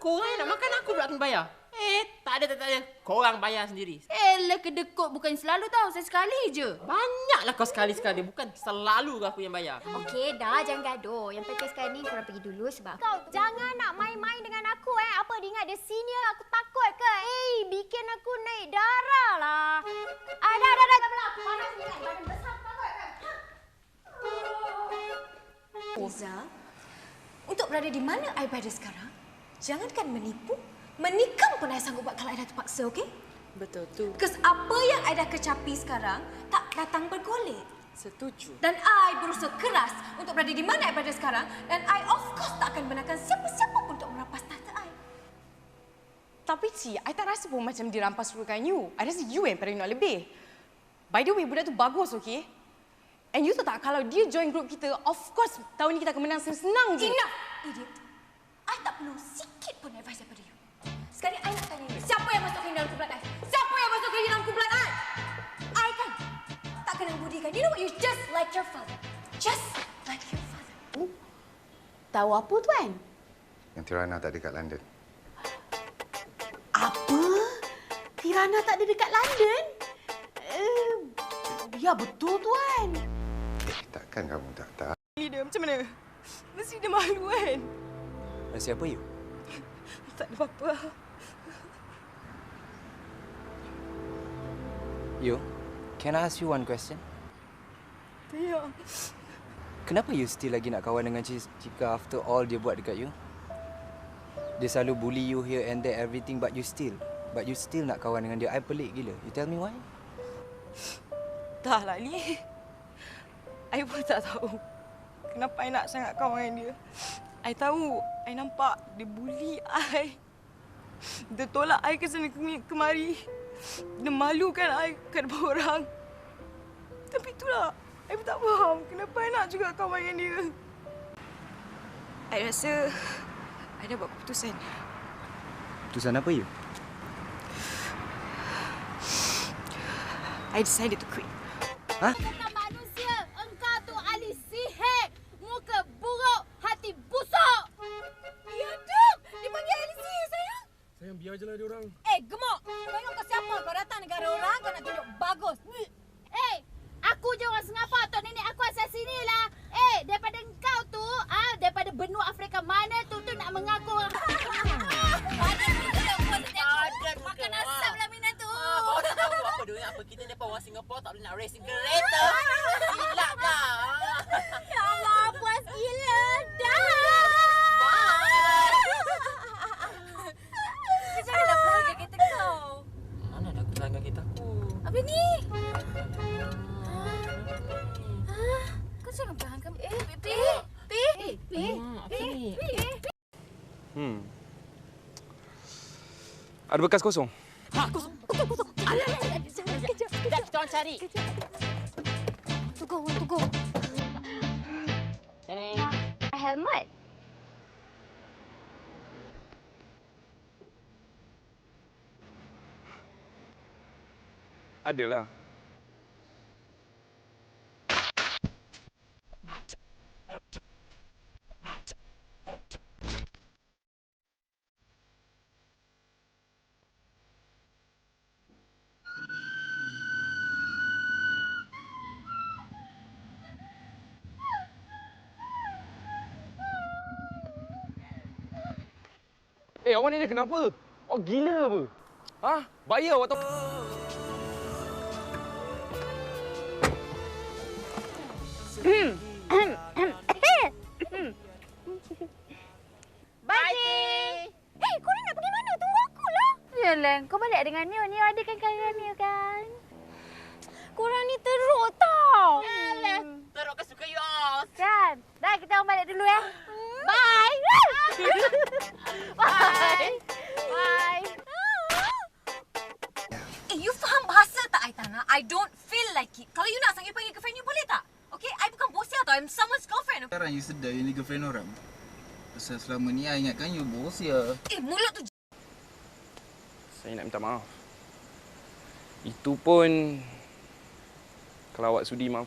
Korang nak makan aku pula kena bayar. Eh, tak ada, tak, tak ada. Korang bayar sendiri. Elah kedekut bukan selalu tau. Saya sekali je. Banyaklah kau sekali-sekali. Bukan selalu aku yang bayar. Okey dah, jangan gaduh. Yang penting sekarang ni korang pergi dulu sebab kau jangan nak main-main dengan aku eh. Apa dia ingat dia senior aku takut ke? Eh, bikin aku naik darah lah. Ah, dah, dah, dah. Tak. Aku panas ni kan. Badan besar aku takut kan. Liza, untuk berada di mana I berada sekarang, jangankan menipu, menikam pun I sanggup buat kalau dah terpaksa, okey? Betul tu. Because apa yang I dah kecapi sekarang tak datang bergolek. Setuju. Dan I berusaha keras untuk berada di mana I berada sekarang dan I of course tak akan benarkan siapa-siapa pun untuk merampas tahta I. Tapi Ci, I tak rasa pun macam dirampas suruhkan you. I rasa you yang paling nak lebih. By the way, budak tu bagus, okay? And you tahu tak, kalau dia join group kita, of course tahun ni kita akan menang senang je. Enough, idiot. I tak perlu sikit pun advice daripada you. Sekarang I nak tanya you, siapa yang masukkan dalam kumpulan I? Siapa yang masukkan dalam kumpulan I? I kan? Tak kena budi kan? You know what? You just like your father. Just like your father. Tahu apa tuan? Yang Tirana tak ada kat London. Apa? Tirana tak ada dekat London? Uh, ya betul tuan. Eh, takkan kamu tak tahu? Dia macam mana? Mesti dia malu kan? Rahsia apa you? Tak ada apa-apa. You, can I ask you one question? Ya. Kenapa you still lagi nak kawan dengan Cik Cika after all dia buat dekat you? Dia selalu bully you here and there everything but you still but you still nak kawan dengan dia. I pelik gila. You tell me why? Dah lah ni. I pun tak tahu. Kenapa I nak sangat kawan dengan dia. I tahu. I nampak dia bully I. Dia tolak I ke sana ke- kemari. Dia malukan I kat depan orang. Tapi itulah. I pun tak faham. Kenapa I nak juga kawan dengan dia. I rasa I dah buat keputusan. Keputusan apa you? I decided to quit. Ha? Bagus. Eh, aku je orang Singapura. Tok nenek aku asal sini lah. Eh, daripada engkau tu, ah, daripada benua Afrika mana tu tu nak mengaku orang. Ada Ada tu Makan tengok. asap lah Mina tu. Ah, dah tahu apa dia apa kita apa orang Singapura tak boleh nak racing kereta. Silap lah. Ya Allah, puas gila dah. Macam mana nak pelanggan kereta kau? Mana dah pelanggan kita aku? Apa ni? Ah, Kau jangan pelanggan. Eh, Pi. Pi. Pi. Hmm, apa ni? Hmm. Ada bekas kosong? Sekejap kita orang cari. Tunggu, tunggu. Helmet. Adalah. Eh, awak ni kenapa? Oh, gila apa? Ha? Bayar awak tahu? Bye. Eh, kau ni nak pergi mana? Tunggu aku lah. Yalah, kau balik dengan Neo. Neo ada kan kawan Neo kan? Korang ni teruk tau. Yalah. Teruk ke suka you all? Kan? Dah, kita orang balik dulu ya. Bye. Bye. Bye. Eh, you faham bahasa tak, Aitana? I don't feel like it. Kalau you nak sanggih panggil girlfriend you, boleh tak? Okay, I bukan bos dia tau. I'm someone's girlfriend. Sekarang you sedar you ni girlfriend orang. Pasal selama ni I ingatkan you bos ya. Eh, mulut tu Saya nak minta maaf. Itu pun kalau awak sudi maafkan